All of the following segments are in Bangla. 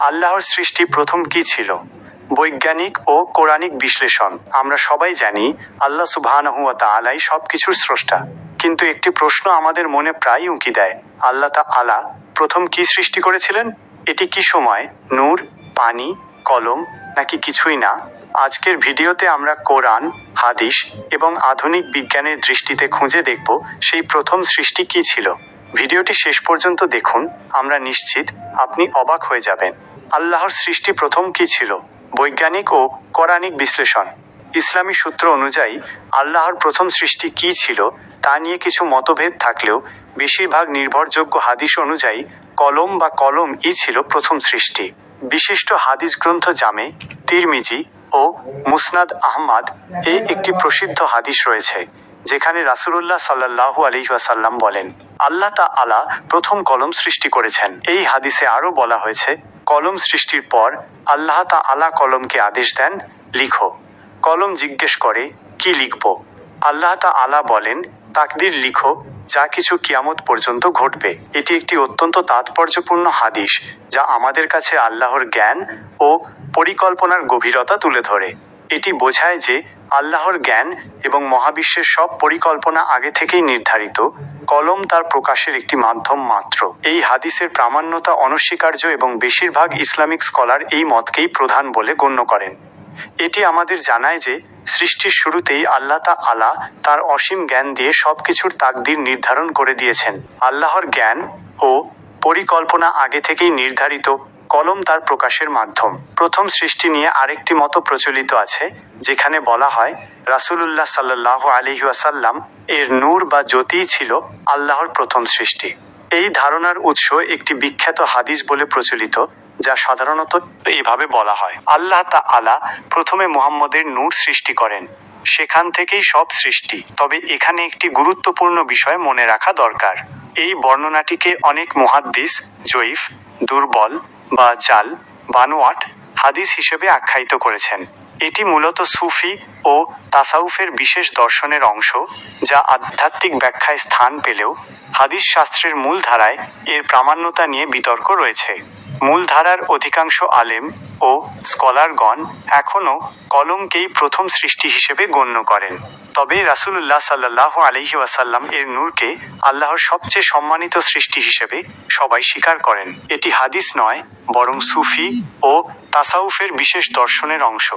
আল্লাহর সৃষ্টি প্রথম কি ছিল? বৈজ্ঞানিক ও কোরআনিক বিশ্লেষণ। আমরা সবাই জানি আল্লাহ সুবহানাহু ওয়া তাআলাই সবকিছুর স্রষ্টা। কিন্তু একটি প্রশ্ন আমাদের মনে প্রায় উঁকি দেয়। আল্লাহ তা আলা প্রথম কি সৃষ্টি করেছিলেন? এটি কি সময়, নূর, পানি, কলম, নাকি কিছুই না? আজকের ভিডিওতে আমরা কোরআন, হাদিস এবং আধুনিক বিজ্ঞানের দৃষ্টিতে খুঁজে দেখব সেই প্রথম সৃষ্টি কি ছিল। ভিডিওটি শেষ পর্যন্ত দেখুন, আমরা নিশ্চিত আপনি অবাক হয়ে যাবেন। আল্লাহর সৃষ্টি প্রথম কি ছিল? বৈজ্ঞানিক ও কোরআনিক বিশ্লেষণ। ইসলামী সূত্র অনুযায়ী, আল্লাহর প্রথম সৃষ্টি কি ছিল তা নিয়ে কিছু মতভেদ থাকলেও, বেশিরভাগ নির্ভরযোগ্য হাদিস অনুযায়ী, কলম বা কলম ই ছিল প্রথম সৃষ্টি। বিশিষ্ট হাদিস গ্রন্থ জামে, তিরমিজি ও মুসনাদ আহমাদ এ একটি প্রসিদ্ধ হাদিস রয়েছে, যেখানে রাসূলুল্লাহ সাল্লাল্লাহু আলাইহি ওয়াসাল্লাম বলেন, আল্লাহ তা আলা প্রথম কলম সৃষ্টি করেছেন। এই হাদিসে আরও বলা হয়েছে কলম সৃষ্টির পর আল্লাহ তা আলা কলমকে আদেশ দেন, লিখো। কলম জিজ্ঞেস করে, কি লিখব? আল্লাহ তা আলা বলেন, তাকদির লিখো, যা কিছু কিয়ামত পর্যন্ত ঘটবে। এটি একটি অত্যন্ত তাৎপর্যপূর্ণ হাদিস, যা আমাদের কাছে আল্লাহর জ্ঞান ও পরিকল্পনার গভীরতা তুলে ধরে। এটি বোঝায় যে আল্লাহর জ্ঞান এবং মহাবিশ্বের সব পরিকল্পনা আগে থেকেই নির্ধারিত, কলম তার প্রকাশের একটি মাধ্যম মাত্র। এই হাদিসের প্রামাণ্যতা অনস্বীকার্য এবং বেশিরভাগ ইসলামিক স্কলার এই মতকেই প্রধান বলে গণ্য করেন। এটি আমাদের জানায় যে, সৃষ্টির শুরুতেই আল্লাহ তা আলা, তার অসীম জ্ঞান দিয়ে সব কিছুর তাকদির নির্ধারণ করে দিয়েছেন। আল্লাহর জ্ঞান ও পরিকল্পনা আগে থেকেই নির্ধারিত কলম তার প্রকাশের মাধ্যম। প্রথম সৃষ্টি নিয়ে আরেকটি মতো প্রচলিত আছে, যেখানে বলা হয়, রাসূলুল্লাহ সাল্লাহ আলহিউসাল্লাম এর নূর বা জ্যোতিই ছিল আল্লাহর প্রথম সৃষ্টি। এই ধারণার উৎস একটি বিখ্যাত হাদিস বলে প্রচলিত, যা সাধারণত এভাবে বলা হয়। আল্লাহ তা আলা প্রথমে মুহাম্মদের নূর সৃষ্টি করেন। সেখান থেকেই সব সৃষ্টি। তবে এখানে একটি গুরুত্বপূর্ণ বিষয় মনে রাখা দরকার। এই বর্ণনাটিকে অনেক মুহাদ্দিস, জয়ীফ, দুর্বল বা জাল, বানোয়াট, হাদিস হিসেবে আখ্যায়িত করেছেন। এটি মূলত সুফি ও তাসাউফের বিশেষ দর্শনের অংশ, যা আধ্যাত্মিক ব্যাখ্যায় স্থান পেলেও হাদিস শাস্ত্রের মূল ধারায় এর প্রামাণ্যতা নিয়ে বিতর্ক রয়েছে। মূলধারার অধিকাংশ আলেম ও স্কলারগণ এখনও কলমকেই প্রথম সৃষ্টি হিসেবে গণ্য করেন। তবে রাসূলুল্লাহ সাল্লাহ আলহি ওয়াসাল্লাম এর নূরকে আল্লাহর সবচেয়ে সম্মানিত সৃষ্টি হিসেবে সবাই স্বীকার করেন। এটি হাদিস নয়, বরং সুফি ও তাসাউফের বিশেষ দর্শনের অংশ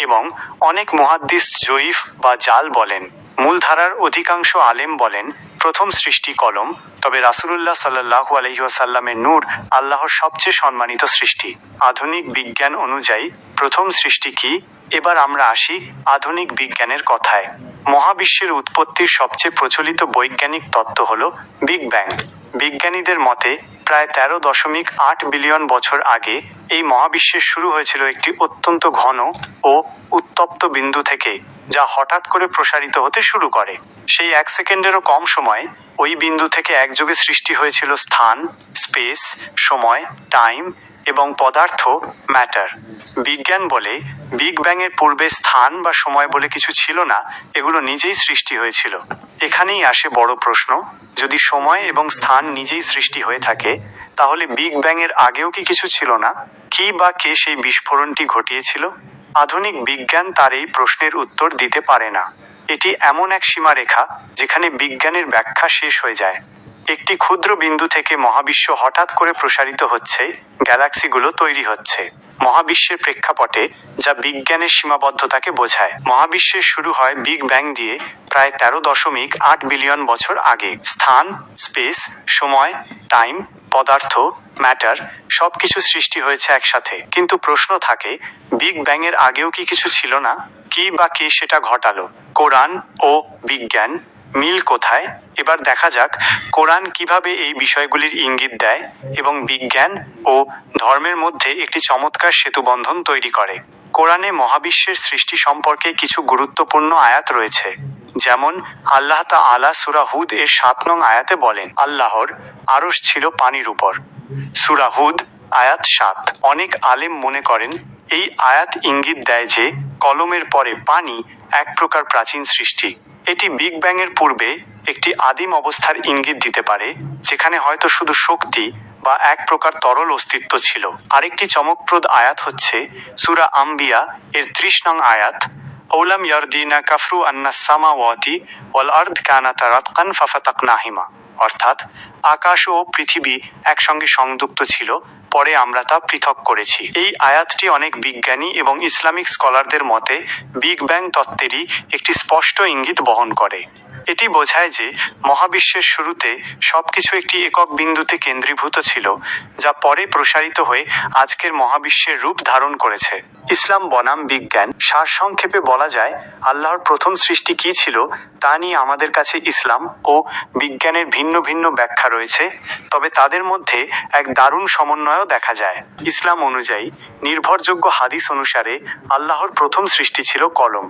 এবং অনেক মুহাদ্দিস জয়ীফ বা জাল বলেন। মূলধারার অধিকাংশ আলেম বলেন প্রথম সৃষ্টি কলম, তবে রাসূলুল্লাহ সাল্লাহু আলহিহাসাল্লামের নূর আল্লাহর সবচেয়ে সম্মানিত সৃষ্টি। আধুনিক বিজ্ঞান অনুযায়ী, প্রথম সৃষ্টি কি? এবার আমরা আসি আধুনিক বিজ্ঞানের কথায়। মহাবিশ্বের উৎপত্তির সবচেয়ে প্রচলিত বৈজ্ঞানিক তত্ত্ব হল বিগ ব্যাং। বিজ্ঞানীদের মতে, প্রায় তেরো দশমিক আট বিলিয়ন বছর আগে এই মহাবিশ্বের শুরু হয়েছিল একটি অত্যন্ত ঘন ও উত্তপ্ত বিন্দু থেকে, যা হঠাৎ করে প্রসারিত হতে শুরু করে। সেই এক সেকেন্ডেরও কম সময়ে ওই বিন্দু থেকে একযোগে সৃষ্টি হয়েছিল স্থান, স্পেস, সময়, টাইম এবং পদার্থ, ম্যাটার। বিজ্ঞান বলে বিগ ব্যাংয়ের পূর্বে স্থান বা সময় বলে কিছু ছিল না, এগুলো নিজেই সৃষ্টি হয়েছিল। এখানেই আসে বড় প্রশ্ন, যদি সময় এবং স্থান নিজেই সৃষ্টি হয়ে থাকে, তাহলে বিগ ব্যাংয়ের আগেও কি কিছু ছিল না? কি বা কে সেই বিস্ফোরণটি ঘটিয়েছিল? আধুনিক বিজ্ঞান তার এই প্রশ্নের উত্তর দিতে পারে না। এটি এমন এক সীমারেখা যেখানে বিজ্ঞানের ব্যাখ্যা শেষ হয়ে যায়। একটি ক্ষুদ্র বিন্দু থেকে মহাবিশ্ব হঠাৎ করে প্রসারিত হচ্ছে, গ্যালাক্সিগুলো তৈরি হচ্ছে। মহাবিশ্বের প্রেক্ষাপটে, যা বিজ্ঞানের সীমাবদ্ধতাকে বোঝায়। মহাবিশ্বের শুরু হয় বিগ ব্যাং দিয়ে, প্রায় তেরো দশমিক আট বিলিয়ন বছর আগে। স্থান, স্পেস, সময়, টাইম, পদার্থ, ম্যাটার সবকিছু সৃষ্টি হয়েছে একসাথে। কিন্তু প্রশ্ন থাকে, বিগ ব্যাংয়ের আগেও কি কিছু ছিল না? কি বা কে সেটা ঘটালো? কোরআন ও বিজ্ঞান মিল কোথায়? এবার দেখা যাক কোরআন কীভাবে এই বিষয়গুলির ইঙ্গিত দেয় এবং বিজ্ঞান ও ধর্মের মধ্যে একটি চমৎকার সেতুবন্ধন তৈরি করে। কোরআনে মহাবিশ্বের সৃষ্টি সম্পর্কে কিছু গুরুত্বপূর্ণ আয়াত রয়েছে, যেমন আল্লাহ তা আলা সুরা হুদ এর সাত নং আয়াতে বলেন, আল্লাহর আরশ ছিল পানির উপর। সুরা হুদ আয়াত সাত। অনেক আলেম মনে করেন এই আয়াত ইঙ্গিত দেয় যে, কলমের পরে পানি এক প্রকার প্রাচীন সৃষ্টি। এটি বিগ ব্যাংয়ের পূর্বে একটি আদিম অবস্থার ইঙ্গিত দিতে পারে, যেখানে হয়তো শুধু শক্তি বা এক প্রকার তরল অস্তিত্ব ছিল। আরেকটি চমকপ্রদ আয়াত হচ্ছে সুরা আম্বিয়া এর ত্রিশ নং আয়াত ওলাম ইয়ারদিনা কাফরু আন্না ওয়াতি ওয়াল আর্দ কানাতা রাতকান ফাফাতাকনাহিমা। অর্থাৎ, আকাশ ও পৃথিবী একসঙ্গে সংযুক্ত ছিল পরে আমরা তা পৃথক করেছি। এই আয়াতটি অনেক বিজ্ঞানী এবং ইসলামিক স্কলারদের মতে বিগ ব্যাং তত্ত্বেরই একটি স্পষ্ট ইঙ্গিত বহন করে। এটি বোঝায় যে মহাবিশ্বের শুরুতে সবকিছু একটি একক বিন্দুতে কেন্দ্রীভূত ছিল, যা পরে প্রসারিত হয়ে আজকের মহাবিশ্বের রূপ ধারণ করেছে। ইসলাম বনাম বিজ্ঞান, সারসংক্ষেপে বলা যায়, আল্লাহর প্রথম সৃষ্টি কি ছিল তা নিয়ে আমাদের কাছে ইসলাম ও বিজ্ঞানের ভিন্ন ভিন্ন ব্যাখ্যা রয়েছে, তবে তাদের মধ্যে এক দারুণ সমন্বয়ও দেখা যায়। ইসলাম অনুযায়ী, নির্ভরযোগ্য হাদিস অনুসারে আল্লাহর প্রথম সৃষ্টি ছিল কলম।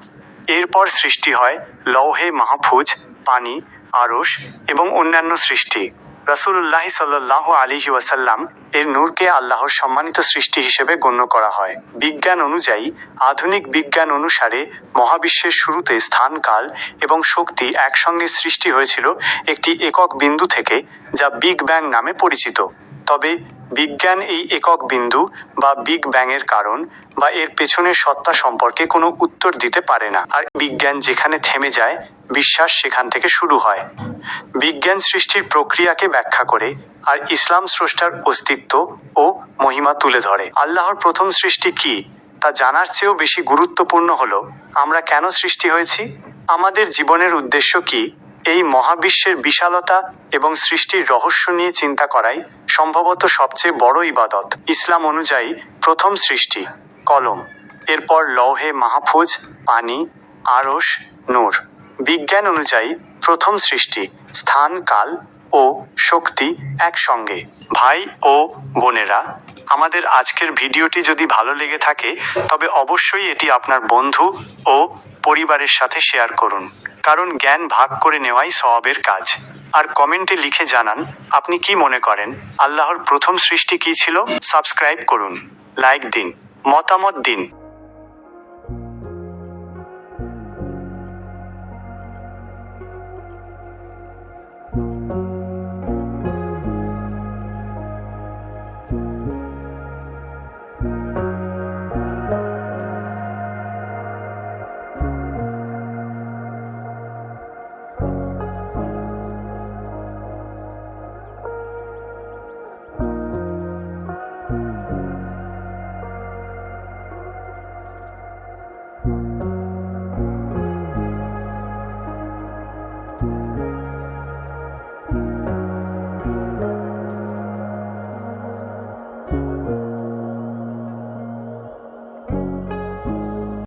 এরপর সৃষ্টি হয় লৌহে মাহফুজ, পানি, আরশ এবং অন্যান্য সৃষ্টি। রাসূলুল্লাহ সাল্লাহ আলিহি ওয়াসাল্লাম এর নূরকে আল্লাহর সম্মানিত সৃষ্টি হিসেবে গণ্য করা হয়। বিজ্ঞান অনুযায়ী, আধুনিক বিজ্ঞান অনুসারে মহাবিশ্বের শুরুতে স্থান, কাল এবং শক্তি একসঙ্গে সৃষ্টি হয়েছিল একটি একক বিন্দু থেকে, যা বিগ ব্যাং নামে পরিচিত। তবে বিজ্ঞান এই একক বিন্দু বা বিগ ব্যাংয়ের কারণ বা এর পেছনের সত্তা সম্পর্কে কোনো উত্তর দিতে পারে না। আর বিজ্ঞান যেখানে থেমে যায়, বিশ্বাস সেখান থেকে শুরু হয়। বিজ্ঞান সৃষ্টির প্রক্রিয়াকে ব্যাখ্যা করে আর ইসলাম স্রষ্টার অস্তিত্ব ও মহিমা তুলে ধরে। আল্লাহর প্রথম সৃষ্টি কি, তা জানার চেয়েও বেশি গুরুত্বপূর্ণ হলো, আমরা কেন সৃষ্টি হয়েছি? আমাদের জীবনের উদ্দেশ্য কি, এই মহাবিশ্বের বিশালতা এবং সৃষ্টির রহস্য নিয়ে চিন্তা করাই সম্ভবত সবচেয়ে বড় ইবাদত। ইসলাম অনুযায়ী প্রথম সৃষ্টি, কলম। এরপর লৌহে মাহফুজ, পানি আরস নূর। বিজ্ঞান অনুযায়ী প্রথম সৃষ্টি, স্থান, কাল ও শক্তি একসঙ্গে। ভাই ও বোনেরা, আমাদের আজকের ভিডিওটি যদি ভালো লেগে থাকে, তবে অবশ্যই এটি আপনার বন্ধু ও পরিবারের সাথে শেয়ার করুন। কারণ জ্ঞান ভাগ করে নেওয়াই সওয়াবের কাজ। আর কমেন্টে লিখে জানান, আপনি কি মনে করেন? আল্লাহর প্রথম সৃষ্টি কি ছিল? সাবস্ক্রাইব করুন। লাইক দিন। মতামত দিন।